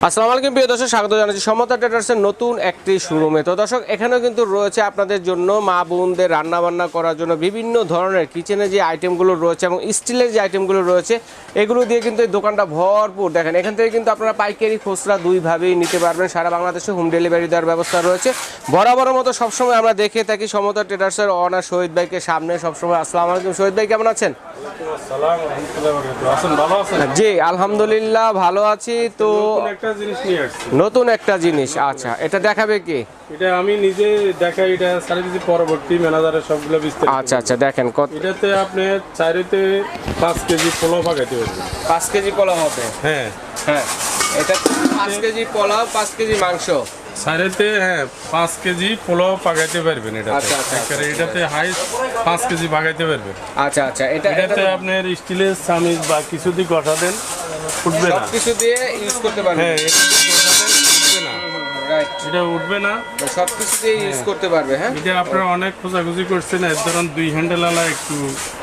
আসসালামু আলাইকুম প্রিয় দর্শক স্বাগত জানাচ্ছি সমতা ট্রেডার্সের নতুন একটি শোরুমে। তো দর্শক এখানেও কিন্তু রয়েছে আপনাদের জন্য মা বোনদের রান্না বান্না করার জন্য বিভিন্ন ধরনের কিচেনে যে আইটেমগুলো রয়েছে এবং স্টিলের যে আইটেমগুলো রয়েছে এগুলো দিয়ে কিন্তু এই দোকানটা ভরপুর। দেখেন এখান থেকে কিন্তু আপনারা পাইকারি খুচরা দুইভাবেই নিতে পারবেন। সারা বাংলাদেশে হোম ডেলিভারি দেওয়ার ব্যবস্থা রয়েছে। বরাবরের মতো সবসময় আমরা দেখে থাকি সমতা ট্রেডার্সের অনার শহীদ ভাইকে সামনে সবসময়। আসসালামু আলাইকুম শহীদ ভাই কেমন আছেন? জি আলহামদুলিল্লাহ ভালো আছি। তো একটা জিনিস নিয়ে আসছি। নতুন একটা জিনিস আচ্ছা এটা দেখাবে কি? এটা আমি নিজে দেখাই এটা সার্ভিস পরবর্তী ম্যানেজারের সবগুলো বিস্তারিত। আচ্ছা আচ্ছা দেখেন কত এটাতে আপনি চাইতে পাঁচ কেজি পোলাও পাকাইতে পারবেন পাঁচ কেজি পোলাও হবে? হ্যাঁ। হ্যাঁ এটা পাঁচ কেজি পোলাও পাঁচ কেজি মাংস? চাইতে হ্যাঁ পাঁচ কেজি পোলাও পাকাইতে পারবেন এটা আচ্ছা, আচ্ছা, আচ্ছা। এটাতে হাই পাঁচ কেজি পাকাইতে পারবেন। আচ্ছা আচ্ছা এটা এটাতে এটা আপনার স্টিলের চামিচ বা কিছু দিয়ে গঠা দেন। উঠবে না। কিছু দিয়ে ইউজ করতে পারবেন হ্যাঁ উঠবে না রাইট এটা উঠবে না। সব কিছু দিয়ে ইউজ করতে পারবে হ্যাঁ? এটা আপনারা অনেক খোঁজাখুঁজি করছেন এর ধরুন দুই হ্যান্ডেল আলা একটু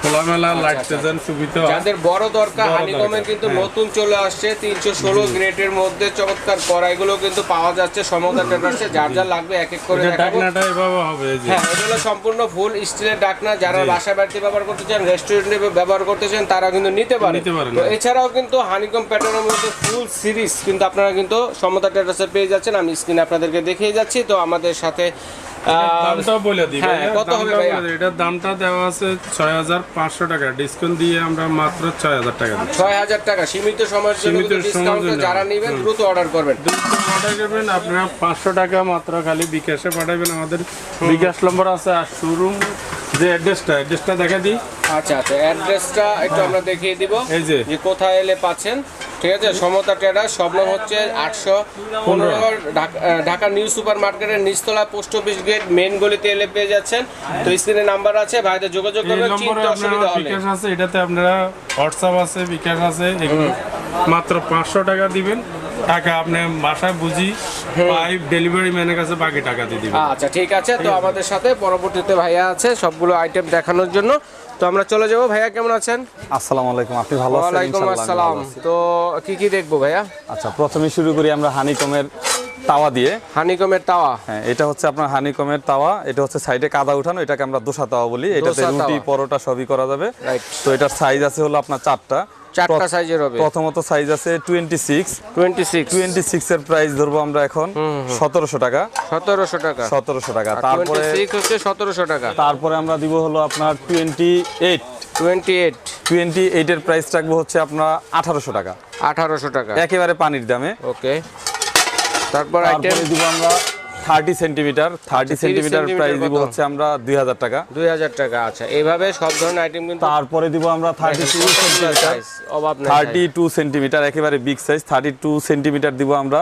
খোলামেলা লাগতে দেন সুবিধা। যাদের বড় দরকার হানিকমের কিন্তু হ্যাঁ। নতুন চলে আসছে তিনশো ষোলো গ্রেডের মধ্যে চমৎকার কড়াইগুলো কিন্তু পাওয়া যাচ্ছে সমতা ট্রেডার্সে যার যা লাগবে এক এক করে ডাকনাটা এভাবে হবে হ্যাঁ এটা হলো সম্পূর্ণ ফুল স্টিলের ডাকনা যারা বাসা বাড়িতে ব্যবহার করতে চান রেস্টুরেন্টে ব্যবহার করতে চান তারা কিন্তু নিতে পারে। তো এছাড়াও কিন্তু হানিকম প্যাটার্নের মধ্যে ফুল সিরিজ কিন্তু আপনারা কিন্তু সমতা ট্রেডার্সে পেয়ে যাচ্ছেন। আমি স্ক্রিনে আপনাদেরকে দেখিয়ে যাচ্ছি। তো আমাদের সাথে আহ, বলে দিই হ্যাঁ, কত হবে ভাইয়া? এটার দামটা দেওয়া আছে ছয় হাজার পাঁচশো টাকা। ডিসকাউন্ট দিয়ে আমরা মাত্র ছয় হাজার টাকা। সীমিত সময়ের জন্য সীমিত সময়ের ডিসকাউন্ট যারা নেবেন দ্রুত অর্ডার করবেন। অর্ডার করবেন। আপনারা পাঁচশো টাকা মাত্র খালি বিকাশে পাঠাবেন আমাদের। বিকাশ নম্বর আছে আর শোরুম যে অ্যাড্রেসটা অ্যাড্রেসটা দেখা দিই। আচ্ছা আচ্ছা অ্যাড্রেসটা একটু আমরা দেখিয়ে দিব এই যে। কোথায় এলে পাচ্ছেন। ঠিক আছে? সমতা ট্রেডার স্বপ্ন হচ্ছে আটশো পনেরো। ঢাকা নিউ সুপার মার্কেটের নিচতলা পোস্ট অফিস গেট মেন গলিতে এলে পেয়ে যাচ্ছেন। তো স্ক্রিনে নাম্বার আছে ভাইদের যোগাযোগ করবেন চিন্তা অসুবিধা হলে। বিকাশ আছে এটাতে আপনারা হোয়াটসঅ্যাপ আছে বিকাশ আছে মাত্র পাঁচশো টাকা দিবেন। টাকা আপনি বাসায় বুঝি পাইপ ডেলিভারি ম্যানের কাছে বাকি টাকা দিয়ে দিবেন। আচ্ছা ঠিক আছে। তো আমাদের সাথে পরবর্তীতে ভাইয়া আছে সবগুলো আইটেম দেখানোর জন্য। তো আমরা চলে যাব। ভাইয়া কেমন আছেন? আসসালামু আলাইকুম। আপনি ভালো আছেন? ওয়ালাইকুম আসসালাম। তো কি কি দেখব ভাইয়া? আচ্ছা প্রথমে শুরু করি আমরা হানিকমের তাওয়া দিয়ে। হানিকমের তাওয়া। হ্যাঁ এটা হচ্ছে আপনার হানিকমের তাওয়া। এটা হচ্ছে সাইডে কাদা উঠানো। এটাকে আমরা দোসা তাওয়া বলি। এটাতে রুটি পরোটা সবই করা যাবে. তো এটার সাইজ আছে হলো আপনার চারটা। চারটা সাইজের হবে। প্রথমত সাইজ আছে twenty six twenty six twenty six এর প্রাইস ধরবো আমরা এখন সতেরোশো টাকা। সতেরোশো টাকা। সতেরোশো টাকা। তারপরে সিক্স হচ্ছে সতেরোশো টাকা। তারপরে আমরা দিব হলো আপনার twenty eight twenty eight twenty এইটের প্রাইস রাখব হচ্ছে আপনার আঠারোশো টাকা। আঠারোশো টাকা। একেবারে পানির দামে। ওকে তারপর আইটেম দিব আমরা thirty centimetre thirty 30 centimetre centimetre price দিব হচ্ছে আমরা দুই হাজার টাকা। দুই হাজার টাকা আচ্ছা। এইভাবে সব ধরনের আইটেম কিন্তু তারপরে দিব আমরা থার্টি টু সেন্টিমিটার size, অভাব নেই থার্টি টু সেন্টিমিটার একেবারে big size thirty two centimetre দিব আমরা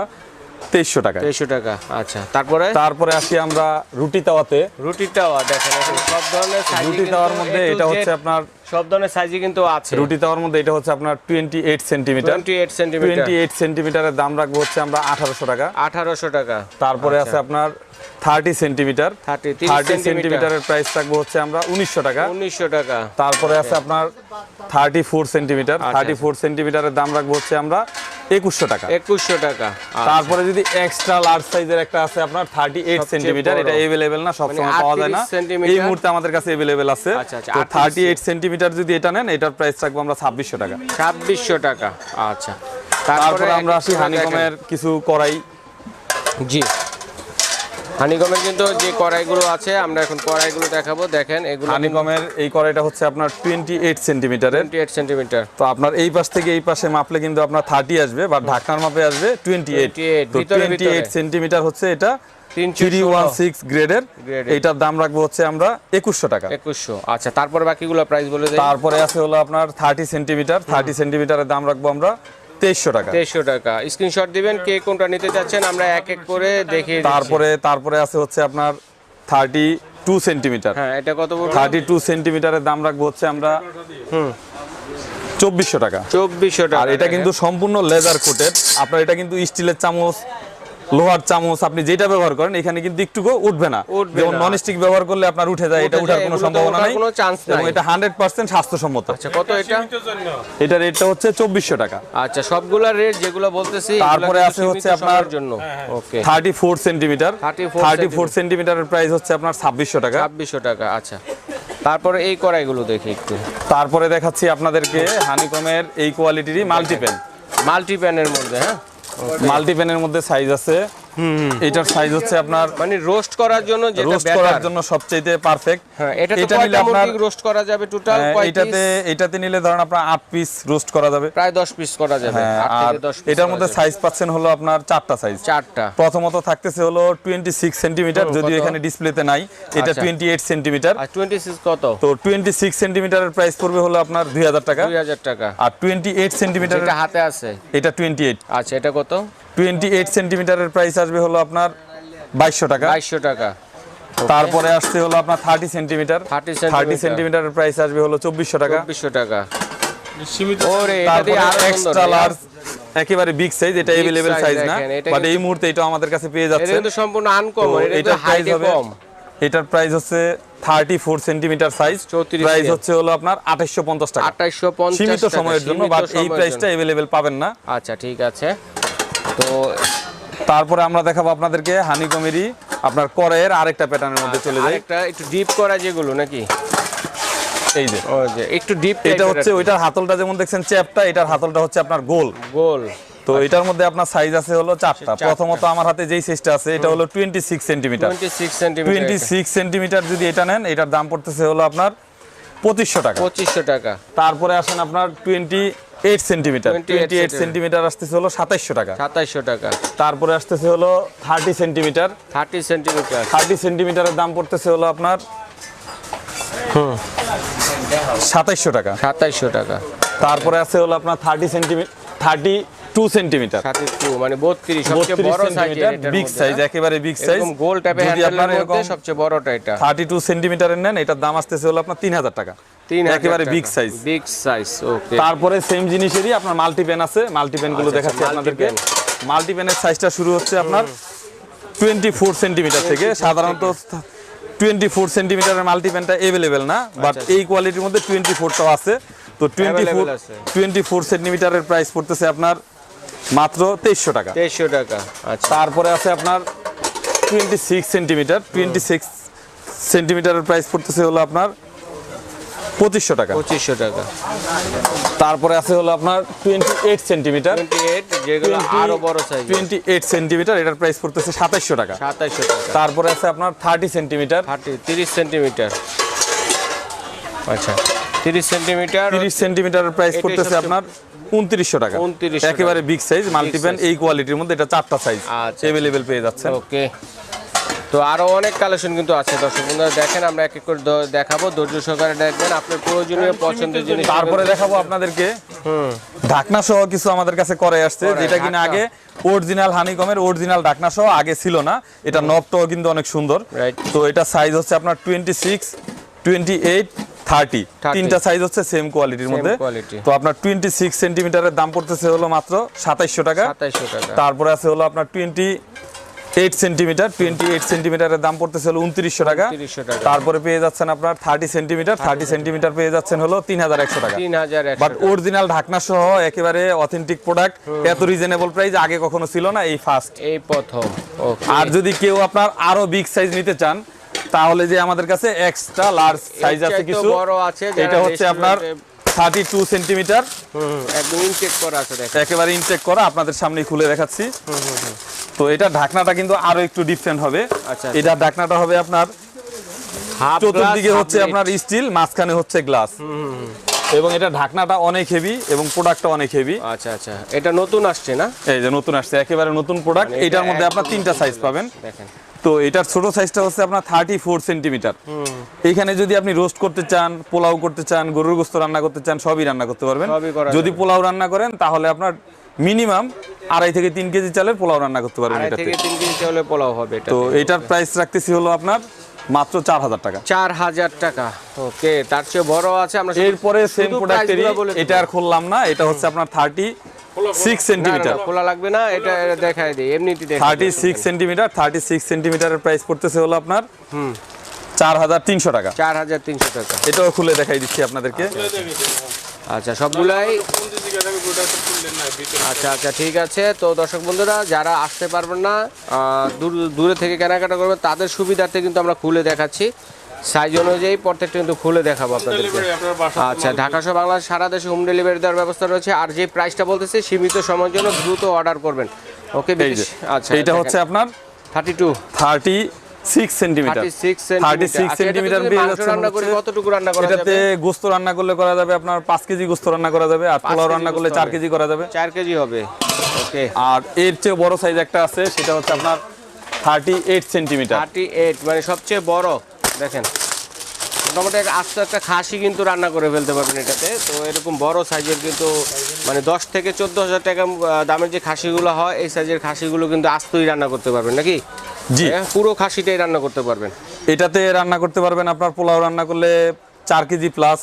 তেইশশো টাকা। তেইশশো টাকা আচ্ছা। তারপরে? তারপরে আসি আমরা রুটি তাওয়াতে। রুটিটাও দেখেন সব ধরনের রুটি তাওয়ার মধ্যে এটা হচ্ছে আপনার সব ধরনের সাইজই কিন্তু আছে। রুটি তাওয়ার মধ্যে এটা হচ্ছে আপনার twenty eight centimetre twenty eight centimetre twenty eight সেন্টিমিটারের দাম রাখব হচ্ছে আমরা আঠারোশো টাকা। আঠারোশো টাকা। তারপরে আছে আপনার থার্টি সেন্টিমিটার 30 থার্টি সেন্টিমিটার সেন্টিমিটারের প্রাইস রাখব হচ্ছে আমরা উনিশশো টাকা। উনিশশো টাকা। তারপরে আছে আপনার thirty four centimetre thirty four সেন্টিমিটারের দাম রাখব হচ্ছে আমরা একুশশো টাকা। একুশশো টাকা। আচ্ছা। তারপরে যদি এক্সট্রা লার্জ সাইজের একটা আছে আপনার থার্টি এইট সেন্টিমিটার এটা এভেলেবেল না সবসময় মানে পাওয়া যায় না। এই মুহূর্তে আমাদের কাছে এভেলেবেল আছে। তো 38 থার্টি এইট সেন্টিমিটার যদি এটা নেন এটার প্রাইস থাকব আমরা ছাব্বিশশো টাকা। ছাব্বিশশো টাকা আচ্ছা। তারপরে আমরা আসি হানিকমের কিছু করাই জি। হানিকমের কিন্তু যে কড়াইগুলো আছে আমরা এখন কড়াইগুলো দেখাবো। দেখেন এগুলো হানিকমের এই কড়াইটা হচ্ছে আপনার টোয়েন্টি এইট সেন্টিমিটারের টোয়েন্টি এইট সেন্টিমিটার তো আপনার এই পাশ থেকে এই পাশে মাপলে কিন্তু আপনার থার্টি আসবে বা ঢাকনার মাপে আসবে টোয়েন্টি এইট 28 তো ভিতরে টোয়েন্টি এইট ভিতরে। সেন্টিমিটার হচ্ছে এটা তিনশো থ্রি ওয়ান সিক্স গ্রেডের। Grade এর। এইটার দাম রাখব হচ্ছে আমরা একুশশো টাকা। একুশশো। আচ্ছা তারপরে বাকিগুলো প্রাইস বলে দেয় তারপরে আছে হলো আপনার থার্টি সেন্টিমিটার থার্টি সেন্টিমিটারের দাম রাখব আমরা তেইশশো টাকা। তেইশশো টাকা। স্ক্রিনশট দিবেন কে কোনটা নিতে চাচ্ছেন আমরা এক এক করে দেখিয়ে তারপরে তারপরে আছে হচ্ছে আপনার থার্টি টু সেন্টিমিটার হ্যাঁ এটা কত থার্টি টু সেন্টিমিটারের দাম রাখব হচ্ছে আমরা চব্বিশশো টাকা। চব্বিশশো টাকা আর এটা কিন্তু সম্পূর্ণ লেজার কোটেড আপনার এটা কিন্তু স্টিলের চামচ লোহার চামচ আপনি যেটা ব্যবহার করেন এখানে কিন্তু একটুকু উঠবে না। যেমন নন স্টিক ব্যবহার করলে আপনার উঠে যায় এটা উঠার কোনো সম্ভাবনা নাই। এবং এটা হান্ড্রেড পার্সেন্ট স্বাস্থ্যসম্মত। আচ্ছা কত এটা এটা? রেটটা হচ্ছে চব্বিশশো টাকা। আচ্ছা সবগুলা রেট যেগুলো বলতেছি তারপরে আছে হচ্ছে আপনার- জন্য। Okay thirty four centimetre 34 thirty four সেন্টিমিটারের price হচ্ছে আপনার ছাব্বিশশো টাকা। ছাব্বিশশো টাকা আচ্ছা। তারপরে এই কড়াইগুলো দেখি একটু। তারপরে দেখাচ্ছি আপনাদেরকে হানিকমের এই কোয়ালিটিরই মাল্টিপেন মাল্টি প্যানের মধ্যে হ্যাঁ? মাল্টিপেনের মধ্যে সাইজ আছে। এটার সাইজ হচ্ছে আপনার মানে রোস্ট করার জন্য যেটা রোস্ট করার জন্য সবচেয়ে পারফেক্ট হ্যাঁ এটা তো এটা নিলে আপনার রোস্ট করা যাবে টোটাল হ্যাঁ, এটাতে এটাতে নিলে ধরেন আপনার আট পিস রোস্ট করা যাবে। প্রায় 10 পিস করা যাবে হ্যাঁ, আট আর থেকে 10 piece এটার মধ্যে সাইজ পাচ্ছেন হলো আপনার চারটা সাইজ চারটা। প্রথমত থাকতেছে হলো টোয়েন্টি সিক্স সেন্টিমিটার হুম, যদিও? এখানে ডিসপ্লেতে নাই এটা আচ্ছা। টোয়েন্টি এইট সেন্টিমিটার আর 26 কত? তো টোয়েন্টি সিক্স সেন্টিমিটারের প্রাইস পড়বে হলো আপনার দুই হাজার টাকা। 2000 টাকা। আর টোয়েন্টি এইট সেন্টিমিটার হাতে আছে। এটা টোয়েন্টি এইট আচ্ছা এটা কত? টোয়েন্টি এইট সেন্টিমিটারের প্রাইস আসবে হলো আপনার বাইশশো টাকা 2200 টাকা তারপরে আসছে হলো আপনার থার্টি সেন্টিমিটার 30 থার্টি সেন্টিমিটার সেন্টিমিটারের প্রাইস আসবে হলো চব্বিশশো টাকা 2400 টাকা সীমিত ওরে এটা তারপরে দিয়ে আরো সুন্দর এক্সট্রা ভাইয়া। লার্জ একেবারে বিগ সাইজ এটা Big अवेलेबल size সাইজ না দেখেন, এটা বাট কিন্তু- এই মুহূর্তে এটা আমাদের কাছে পেয়ে এটা যাচ্ছে কিন্তু সম্পূর্ণ তো আনকমন এটা এটার প্রাইস হাইটে হবে কম এটার প্রাইস হচ্ছে thirty four centimetre size 34 price দিয়ে। হচ্ছে হলো আপনার আঠাশশো পঞ্চাশ টাকা 2850 সীমিত টাকা, সময়ের জন্য সীমিত বাট এই সময়ের প্রাইসটা জন্য। अवेलेबल পাবেন না আচ্ছা ঠিক আছে তো তারপরে আমরা দেখাবো আপনাদেরকে হানি হানিকমেরই আপনার কড়াইয়ের আরেকটা প্যাটার্নের মধ্যে চলে যায় আরেকটা একটু ডিপ করা যেগুলো নাকি? এই যে। ও যে একটু ডিপ এটা হচ্ছে ওইটার হাতলটা যেমন দেখছেন চ্যাপটা এটার হাতলটা হচ্ছে আপনার গোল। গোল। তো এটার মধ্যে আপনার সাইজ আছে হলো চারটা। প্রথমত আমার হাতে যেই সাইজটা আছে এটা হলো twenty six centimetre 26 centimetre twenty six centimetre যদি এটা নেন এটার দাম পড়তেছে হলো আপনার পঁচিশশো টাকা। 2500 টাকা। তারপরে আসেন আপনার twenty eight centimetre 28 twenty eight centimetre আসতেছে হলো সাতাইশশো টাকা। 2700 টাকা। তারপরে আসতেছে হলো থার্টি সেন্টিমিটার 30 সেন্টিমিটার থার্টি সেন্টিমিটারের দাম পড়তেছে হলো আপনার সাতাইশশো টাকা। 2700 টাকা। তারপরে আছে হলো আপনার thirty centimetre thirty two centimetre 32 মানে 32 সবচেয়ে বড় সাইজ বিগ সাইজ একেবারে বিগ সাইজ গোল টাইপের হ্যান্ডেলের মধ্যে সবচেয়ে বড়টা এটা। থার্টি টু সেন্টিমিটারের নেন এটার দাম আসতেছে হলো আপনার তিন হাজার টাকা। একেবারে big size big size okay তারপরে সেম জিনিসেরই আপনার মাল্টিপেন আছে। মাল্টিপেনগুলো আচ্ছা, দেখাচ্ছি আচ্ছা, আপনাদেরকে। multipen। মাল্টিপেনের সাইজটা শুরু হচ্ছে আপনার টোয়েন্টি ফোর সেন্টিমিটার থেকে সাধারণত টোয়েন্টি ফোর সেন্টিমিটারের মাল্টিপেনটা এভেলেবেল না বাট আচ্ছা, এই কোয়ালিটির মধ্যে টোয়েন্টি ফোরটাও আছে। তো টোয়েন্টি ফোর Available আছে। টোয়েন্টি ফোর সেন্টিমিটারের প্রাইস পড়তেছে আপনার মাত্র তেইশশো টাকা। 2300 টাকা আচ্ছা। তারপরে আছে আপনার twenty six centimetre twenty six সেন্টিমিটারের price পড়তেছে হলো আপনার পঁচিশশো টাকা। 2500 টাকা। তারপরে আছে হলো আপনার টোয়েন্টি এইট সেন্টিমিটার যেগুলো আরও বড় সাইজ টোয়েন্টি এইট সেন্টিমিটার এটার প্রাইস পড়তেছে সাতাইশশো টাকা। 2700 টাকা। তারপরে আছে আপনার থার্টি সেন্টিমিটার 30 30 সেন্টিমিটার আচ্ছা 30 সেন্টিমিটার তিরিশ সেন্টিমিটারের প্রাইস পড়তেছে আপনার উনত্রিশশো টাকা। 2900 একেবারে বিগ সাইজ মাল্টিপ্যান এই কোয়ালিটির মধ্যে এটা চারটা সাইজ আচ্ছা। অ্যাভেলেবেল পেয়ে যাচ্ছেন। ওকে তো আরও অনেক কালেকশন কিন্তু আছে। দর্শক বন্ধুরা দেখেন আমরা এক এক করে দেখাবো। ধৈর্য সহকারে দেখবেন আপনার প্রয়োজনীয় পছন্দের জিনিস। তারপরে দেখাবো আপনাদেরকে। ঢাকনা সহ কিছু আমাদের কাছে করে আসছে যেটা কিনা আগে অরিজিনাল হানিকমের অরিজিনাল ঢাকনা সহ আগে ছিল না। এটা নবটাও কিন্তু অনেক সুন্দর. তো এটা সাইজ হচ্ছে আপনার twenty six twenty eight thirty তিনটা সাইজ হচ্ছে সেম কোয়ালিটির মধ্যে। তো আপনার টোয়েন্টি সিক্স সেন্টিমিটারের দাম পড়তেছে হলো মাত্র সাতাইশশো টাকা। 2700 টাকা। তারপরে আছে হলো আপনার twenty eight centimetre twenty eight সেন্টিমিটারের দাম পড়তেছে হলো উনত্রিশশো টাকা। 2900 টাকা। তারপরে পেয়ে যাচ্ছেন আপনার থার্টি সেন্টিমিটার থার্টি সেন্টিমিটার পেয়ে যাচ্ছেন হলো তিন হাজার একশো টাকা। 3100 বাট অরিজিনাল ঢাকনা সহ একেবারে অথেন্টিক প্রোডাক্ট এত রিজনেবল প্রাইস আগে কখনো ছিল না এই ফার্স্ট এই প্রথম আর যদি কেউ আপনার আরও বিগ সাইজ নিতে চান তাহলে যে আমাদের কাছে এক্সট্রা লার্জ সাইজ আছে কিছু বড় আছে, এটা হচ্ছে আপনার থার্টি টু সেন্টিমিটার একদম ইনটেক করা আছে দেখেন। একেবারে ইনটেক করা আপনাদের সামনে খুলে দেখাচ্ছি। তো এটা ঢাকনাটা কিন্তু আরও একটু ডিফারেন্ট হবে। আচ্ছা। এটা ঢাকনাটা হবে আপনার চতুর্দিকে হচ্ছে আপনার স্টিল মাঝখানে হচ্ছে গ্লাস এবং এটা ঢাকনাটা অনেক হেভি এবং প্রোডাক্টটা অনেক হেভি আচ্ছা আচ্ছা। এটা নতুন আসছে না? এই যে নতুন আসছে একেবারে নতুন প্রোডাক্ট মানে এটার মধ্যে আপনার তিনটা সাইজ পাবেন। দেখেন। তো এটার ছোট সাইজটা হচ্ছে আপনার থার্টি ফোর সেন্টিমিটার এইখানে যদি আপনি রোস্ট করতে চান পোলাও করতে চান গরুর গোস্ত রান্না করতে চান সবই রান্না করতে পারবেন। যদি পোলাও রান্না করেন তাহলে আপনার মিনিমাম আড়াই থেকে তিন কেজি চালের পোলাও রান্না করতে পারবেন পোলাও হবে তো এটার প্রাইস রাখতেছি হলো আপনার মাত্র চার হাজার টাকা। চার হাজার টাকা। ওকে তার চেয়ে বড় আছে আমরা এরপরে সেম প্রোডাক্টেরই এটা আর খুললাম না এটা হচ্ছে আপনার থার্টি সিক্স না, না, সেন্টিমিটার খোলা লাগবে না এটা দিই এমনিতে দেখাই thirty six centimetre thirty six সেন্টিমিটারের price পড়তেছে হলো আপনার চার হাজার তিনশো টাকা। চার হাজার তিনশো টাকা। এটাও খুলে দেখাই দিচ্ছি আপনাদেরকে। আচ্ছা সবগুলাই আচ্ছা আচ্ছা ঠিক আছে। তো দর্শক বন্ধুরা যারা আসতে পারবেন না দূর দূরে থেকে কেনাকাটা করবেন তাদের সুবিধার্থে কিন্তু আমরা খুলে দেখাচ্ছি। সাইজ অনুযায়ী প্রত্যেকটা কিন্তু খুলে দেখাবো আপনাদেরকে। আচ্ছা ঢাকা সহ বাংলাদেশ সারা দেশে হোম ডেলিভারি দেওয়ার ব্যবস্থা রয়েছে। আর যে প্রাইসটা বলতেছে সীমিত সময়ের জন্য দ্রুত অর্ডার করবেন। ওকে আচ্ছা এটা হচ্ছে আপনার thirty two thirty six centimetre thirty six centimetre রান্না করি কতটুকু রান্না করা এটাতে গোস্ত রান্না করলে করা যাবে আপনার পাঁচ কেজি গোস্ত রান্না করা যাবে আর পোলাও রান্না করলে চার কেজি করা যাবে। চার কেজি হবে। ওকে আর এর চেয়ে বড় সাইজ একটা আছে সেটা হচ্ছে আপনার thirty eight centimetre thirty eight মানে সবচেয়ে বড়। দেখেন মোটামুটি আস্ত একটা খাসি কিন্তু রান্না করে ফেলতে পারবেন এটাতে। তো এরকম বড় সাইজের কিন্তু মানে দশ থেকে চোদ্দ হাজার টাকা দামের যে খাসিগুলো হয় এই সাইজের খাসিগুলো কিন্তু আস্তই রান্না করতে পারবেন নাকি? জি। হ্যাঁ, পুরো খাসিটাই রান্না করতে পারবেন। এটাতে রান্না করতে পারবেন আপনার পোলাও রান্না করলে চার কেজি প্লাস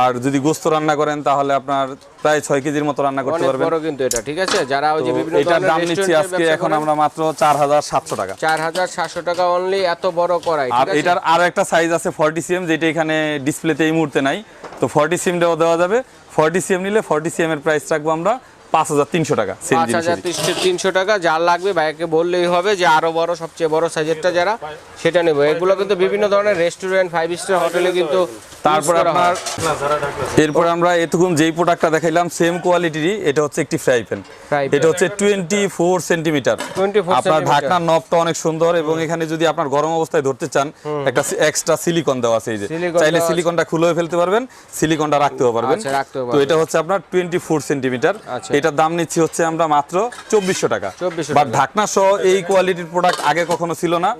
আর যদি গোস্ত রান্না করেন তাহলে আপনার প্রায় ছয় কেজির মতো রান্না করতে পারবেন। বড় কিন্তু এটা ঠিক আছে? যারা ওই যে বিভিন্ন এটার দাম নিচ্ছি আজকে এখন আমরা মাত্র চার হাজার সাতশো টাকা। চার হাজার সাতশো টাকা অনলি এত বড় করাই আর এটার আর একটা সাইজ আছে ফর্টি সিএম যেটা এখানে ডিসপ্লেতে এই মুহূর্তে নাই। তো ফর্টি সিএমটাও দেওয়া যাবে। ফর্টি সিএম নিলে ফর্টি সিএম এর প্রাইস রাখব আমরা। পাঁচ হাজার তিনশো টাকা পাঁচ হাজার তিনশো টাকা যার লাগবে ভাইকে বললেই হবে যে আরও বড় সবচেয়ে বড় সাইজেরটা যারা সেটা নেব। এগুলো কিন্তু বিভিন্ন ধরনের রেস্টুরেন্ট ফাইভ স্টার হোটেলে কিন্তু তারপর আপনার এরপর আমরা এতক্ষণ যেই প্রোডাক্টটা দেখাইলাম সেম কোয়ালিটিরই এটা হচ্ছে একটি ফ্রাই প্যান এটা হচ্ছে টোয়েন্টি ফোর সেন্টিমিটার আপনার। ঢাকনার নবটা অনেক সুন্দর এবং এখানে যদি আপনার গরম অবস্থায় ধরতে চান একটা এক্সট্রা সিলিকন দেওয়া আছে এই যে। চাইলে সিলিকনটা খুলে ফেলতে পারবেন সিলিকনটা রাখতেও পারবেন। আচ্ছা, তো এটা হচ্ছে আপনার টোয়েন্টি ফোর সেন্টিমিটার। এটার দাম নিচ্ছি হচ্ছে আমরা মাত্র চব্বিশশো টাকা। 2400 বাট ঢাকনা সহ এই কোয়ালিটির প্রোডাক্ট আগে কখনো ছিল না।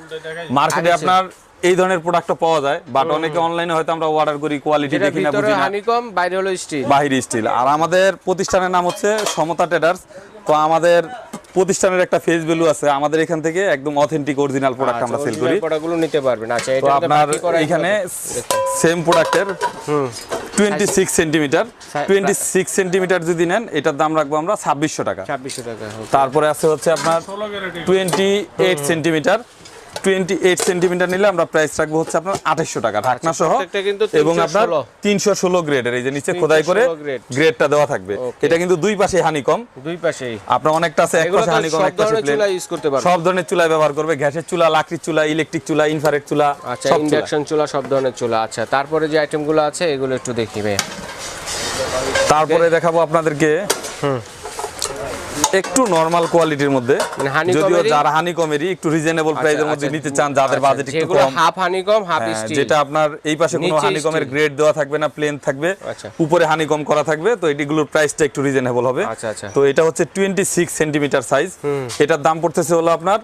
মার্কেটে আপনার এই ধরনের প্রোডাক্টটা পাওয়া যায় বাট অনেকে অনলাইনে হয়তো আমরা অর্ডার করি কোয়ালিটি দেখি না বুঝি না। হানিকম বাইরে হলো স্টিল বাহির স্টিল আর আমাদের প্রতিষ্ঠানের নাম হচ্ছে সমতা ট্রেডার্স তো আমাদের প্রতিষ্ঠানের একটা ফেস ভ্যালু আছে। আমাদের এখান থেকে একদম অথেন্টিক অরিজিনাল প্রোডাক্ট আমরা সেল করি। প্রোডাক্টগুলো নিতে পারবেন। আচ্ছা এটা আপনার এখানে সেম প্রোডাক্টের twenty six centimetre Size- twenty six centimetre যদি নেন এটার দাম রাখব আমরা ছাব্বিশশো টাকা। ছাব্বিশশো টাকা তারপরে আছে হচ্ছে আপনার twenty eight centimetre twenty eight centimetre নিলে আমরা প্রাইস রাখব হচ্ছে আপনার আঠাশশো টাকা ঢাকনা সহ। এবং আপনার তিনশো ষোলো গ্রেডের এই যে নিচে খোদাই করে 316 grade। গ্রেডটা দেওয়া থাকবে। এটা কিন্তু দুই পাশে হানিকম দুই পাশেই। আপনার অনেকটা আছে এক পাশে হানিকম সব এক পাশে ধরনের প্লেন চুলা ইউজ করতে পারবে সব ধরনের চুলায় ব্যবহার করবে গ্যাসের চুলা লাকড়ির চুলা ইলেকট্রিক চুলা ইনফ্রারেড চুলা আচ্ছা ইন্ডাকশন চুলা। সব ধরনের চুলা। আচ্ছা তারপরে যে আইটেমগুলো আছে এগুলো একটু দেখি ভাই তারপরে দেখাবো আপনাদেরকে। একটু নরমাল কোয়ালিটির মধ্যে। মানে যদিও যারা হানিকমেরই একটু রিজনেবল প্রাইসের মধ্যে নিতে চান যাদের বাজেট একটু যেগুলো কম। হাফ হানিকম হাফ হ্যাঁ, স্টিল যেটা আপনার এই পাশে কোনো হানি হানিকমের গ্রেড দেওয়া থাকবে না প্লেন থাকবে। আচ্ছা। উপরে হানিকম করা থাকবে তো এটিগুলোর প্রাইসটা একটু রিজনেবল হবে। আচ্ছা, আচ্ছা। তো এটা হচ্ছে টোয়েন্টি সিক্স সেন্টিমিটার সাইজ এটার দাম পড়তেছে হলো আপনার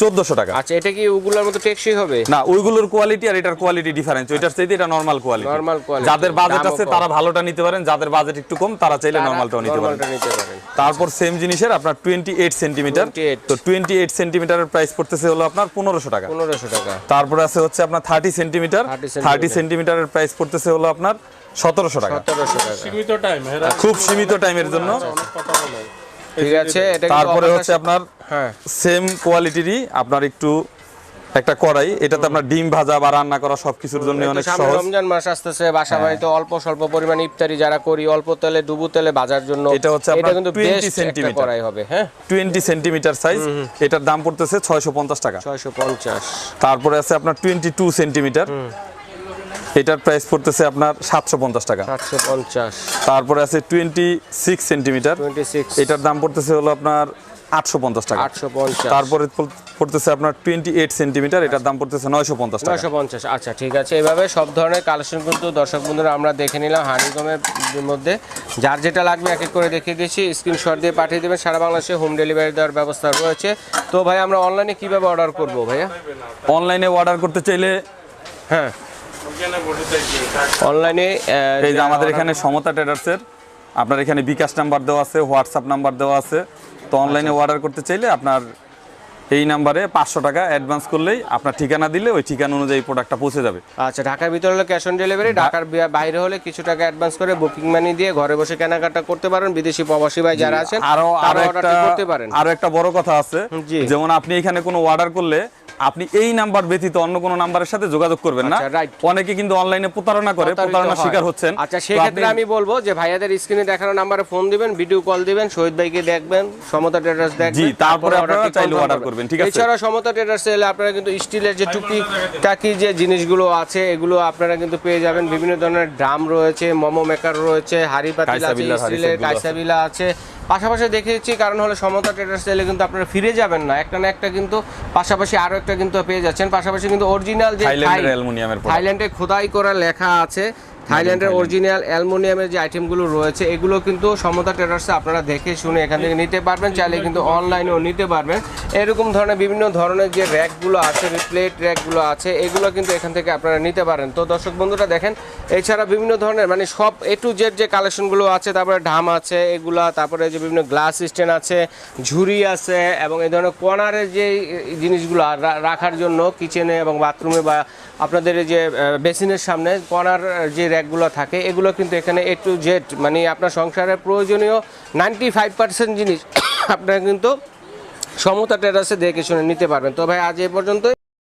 চোদ্দশো টাকা। আচ্ছা এটা কি ওগুলোর মতো টেকসই হবে? না ওইগুলোর কোয়ালিটি আর এটার কোয়ালিটি ডিফারেন্স ওইটার চাইতে এটা নরমাল কোয়ালিটি quality, যাদের বাজেট আছে তারা ভালোটা নিতে পারেন যাদের বাজেট একটু কম তারা চাইলে নরমালটাও নিতে পারেন। নরমালটা নিতে পারেন। তারপর সেম জিনিসের আপনার টোয়েন্টি এইট সেন্টিমিটার 28 তো টোয়েন্টি এইট সেন্টিমিটারের প্রাইস পড়তেছে হলো আপনার পনেরোশো টাকা। পনেরোশো টাকা। তারপরে আছে হচ্ছে আপনার থার্টি সেন্টিমিটার 30 centimeter। থার্টি সেন্টিমিটারের প্রাইস পড়তেছে হলো আপনার সতেরোশো টাকা। সীমিত টাইম হেরা খুব সীমিত টাইমের জন্য। কথা বলে ঠিক আছে তারপরে হচ্ছে আপনার হ্যাঁ। সেম কোয়ালিটিরই আপনার একটু একটা কড়াই। এটাতে আপনার ডিম ভাজা বা রান্না করা সবকিছুর জন্য অনেক সহজ। হ্যাঁ। রমজান মাস আসতেছে বাসা বাড়িতে অল্প স্বল্প পরিমাণ ইফতারি যারা করি অল্প তেলে ডুবু তেলে ভাজার জন্য এটা হচ্ছে আপনার 20 বেস্ট একটা সেন্টিমিটার। করাই হবে হ্যাঁ। টোয়েন্টি সেন্টিমিটার সাইজ এটার দাম পড়তেছে ছয়শো পঞ্চাশ টাকা। ছয়শো পঞ্চাশ। তারপরে আছে আপনার টোয়েন্টি টু সেন্টিমিটার এটার প্রাইস পড়তেছে আপনার সাতশো পঞ্চাশ টাকা। সাতশো পঞ্চাশ। তারপরে আছে টোয়েন্টি সিক্স সেন্টিমিটার এটার দাম পড়তেছে হলো আপনার আটশো পঞ্চাশ টাকা। আটশো পঞ্চাশ। তারপরে পড়তেছে আপনার টোয়েন্টি এইট সেন্টিমিটার এটার দাম পড়তেছে নয়শো পঞ্চাশ টাকা। নয়শো পঞ্চাশ আচ্ছা ঠিক আছে। এভাবে সব ধরনের কালেকশন কিন্তু দর্শক বন্ধুরা আমরা দেখে নিলাম হানিকমের মধ্যে। যার যেটা লাগবে এক এক করে দেখিয়ে দিয়েছি স্ক্রিনশট দিয়ে পাঠিয়ে দেবেন। সারা বাংলাদেশে হোম ডেলিভারি দেওয়ার ব্যবস্থা রয়েছে। তো ভাই আমরা অনলাইনে কীভাবে অর্ডার করব ভাইয়া? অনলাইনে অর্ডার করতে চাইলে হ্যাঁ। অনলাইনে এই যে আমাদের এখানে সমতা ট্রেডার্সের আপনার এখানে বিকাশ নাম্বার দেওয়া আছে হোয়াটসঅ্যাপ নাম্বার দেওয়া আছে। তো অনলাইনে আচ্ছা। অর্ডার করতে চাইলে আপনার এই নাম্বারে পাঁচশো টাকা অ্যাডভান্স করলেই আপনার ঠিকানা দিলে ওই ঠিকানা অনুযায়ী প্রোডাক্টটা পৌঁছে যাবে। আচ্ছা ঢাকার ভিতরে হলে ক্যাশ অন ডেলিভারি ঢাকার বাইরে হলে কিছু টাকা অ্যাডভান্স করে বুকিং মানি দিয়ে ঘরে বসে কেনাকাটা করতে পারেন বিদেশি প্রবাসী ভাই যারা আছেন আরও আরও একটা করতে পারেন। আরও একটা বড় কথা আছে। যেমন আপনি এখানে কোনো অর্ডার করলে আপনি এই নাম্বার ব্যতীত অন্য কোনো নাম্বারের সাথে যোগাযোগ করবেন না আচ্ছা, অনেকে কিন্তু অনলাইনে প্রতারণা করে হয়। শিকার হচ্ছেন আচ্ছা সেক্ষেত্রে আমি বলব যে ভাইয়াদের স্ক্রিনে দেখানো নাম্বারে ফোন দিবেন ভিডিও কল দিবেন শহীদ ভাইকে দেখবেন সমতা ট্রেডার্স দেখবেন জি, তারপরে আপনারা চাইলে অর্ডার করবেন, ঠিক আছে? এছাড়া সমতা ট্রেডার্স এলে আপনারা কিন্তু স্টিলের যে টুকি টাকি যে জিনিসগুলো আছে এগুলো আপনারা কিন্তু পেয়ে যাবেন বিভিন্ন ধরনের ড্রাম রয়েছে মোমো মেকার রয়েছে হাড়ি পাতিল আছে স্টিলের সেটগুলো আছে। কাইসাবিলা দেখে পাশাপাশি দেখেছি কারণ হলো সমতা ট্রেডার্স এলে কিন্তু আপনারা ফিরে যাবেন না। একটা না একটা কিন্তু পাশাপাশি আরও একটা কিন্তু পেয়ে যাচ্ছেন। পাশাপাশি কিন্তু অরিজিনাল যে থাইল্যান্ডের খোদাই করা লেখা আছে। থাইল্যান্ডের অরিজিনাল অ্যালুমিনিয়ামের যে আইটেমগুলো রয়েছে এগুলো কিন্তু সমতা ট্রেডার্সে আপনারা দেখে শুনে এখান থেকে নিতে পারবেন চাইলে কিন্তু অনলাইনেও নিতে পারবেন। এরকম ধরনের বিভিন্ন ধরনের যে র্যাকগুলো আছে প্লেট র্যাকগুলো আছে এগুলো কিন্তু এখান থেকে আপনারা নিতে পারেন। তো দর্শক বন্ধুরা দেখেন এছাড়া বিভিন্ন ধরনের মানে সব এ টু জেড যে কালেকশনগুলো আছে তারপরে ঢাম আছে এগুলা তারপরে যে বিভিন্ন গ্লাস স্ট্যান্ড আছে ঝুড়ি আছে এবং এই ধরনের কর্নারের যে জিনিসগুলো রাখার জন্য কিচেনে এবং বাথরুমে বা আপনাদের এই যে বেসিনের সামনে কর্নার যে র্যাকগুলো থাকে, এগুলো কিন্তু এখানে এ টু জেড মানে আপনার সংসারের প্রয়োজনীয় নাইনটি ফাইভ পার্সেন্ট জিনিস, আপনারা কিন্তু সমতা টেরাসে দেখে শুনে নিতে পারবেন। তো ভাই, আজ এ পর্যন্ত